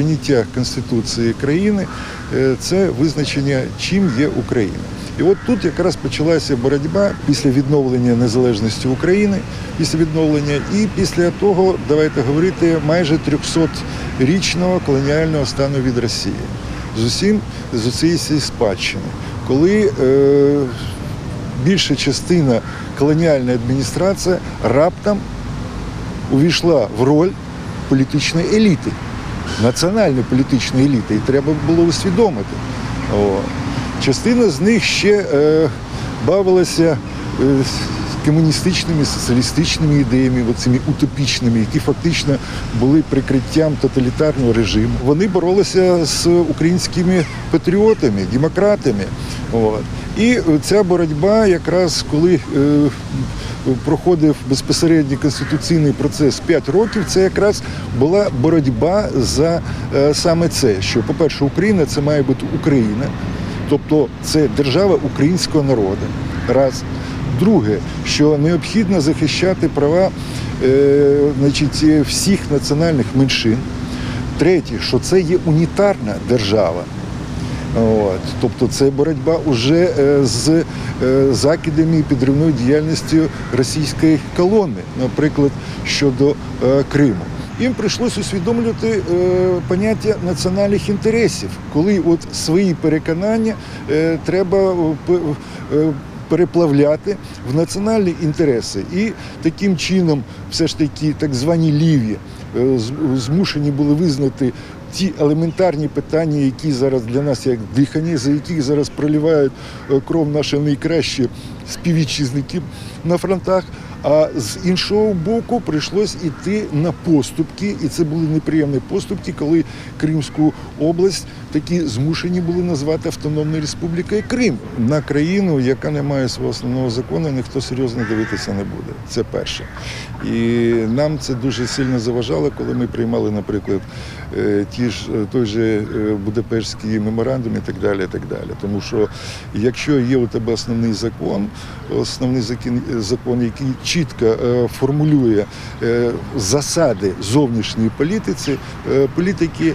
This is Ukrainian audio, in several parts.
прийняття Конституції країни е, це визначення, чим є Україна. І от тут якраз почалася боротьба після відновлення незалежності України, після відновлення, і після того, давайте говорити, майже 300-річного колоніального стану від Росії. З усім з усієї спадщини, коли е, більша частина колоніальної адміністрації раптом увійшла в роль політичної еліти, національної політичної еліти, і треба було усвідомити. О. Частина з них ще е, бавилася е, комуністичними, соціалістичними ідеями, цими утопічними, які фактично були прикриттям тоталітарного режиму. Вони боролися з українськими патріотами, демократами. От. І ця боротьба, якраз коли е, проходив безпосередньо конституційний процес 5 років, це якраз була боротьба за е, саме це. Що, по-перше, Україна це має бути Україна, тобто це держава українського народу. Раз. Друге, що необхідно захищати права е, значить, всіх національних меншин. Третє, що це є унітарна держава. От, тобто це боротьба вже е, з е, закидами і підривною діяльністю російської колони, наприклад, щодо е, Криму. Їм прийшлося усвідомлювати е, поняття національних інтересів, коли от свої переконання е, треба е, переплавляти в національні інтереси. І таким чином, все ж таки, так звані ліві е, змушені були визнати ті елементарні питання, які зараз для нас як дихання, за яких зараз проливають е, кров наші найкращі співвітчизники на фронтах. А з іншого боку прийшлось іти на поступки, і це були неприємні поступки, коли Кримську область такі змушені були назвати Автономною Республікою Крим на країну, яка не має свого основного закону, ніхто серйозно дивитися не буде. Це перше. І нам це дуже сильно заважало, коли ми приймали, наприклад, е, ті ж е, той же е, Будапештський меморандум і так далі. І так далі. Тому що якщо є у тебе основний закон, основний закон, закон який чітко е, формулює е, засади зовнішньої політиці, е, політики,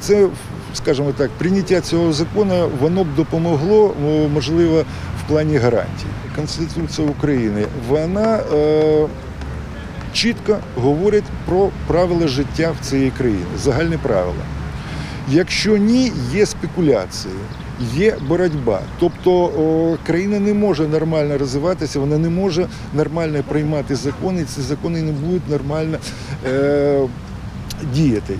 це, скажімо так, прийняття цього закону воно б допомогло, можливо, в плані гарантій. Конституція України, вона чітко говорить про правила життя в цієї країни, загальні правила. Якщо ні, є спекуляції, є боротьба. Тобто о, країна не може нормально розвиватися, вона не може нормально приймати закони, і ці закони не будуть нормально е, діяти.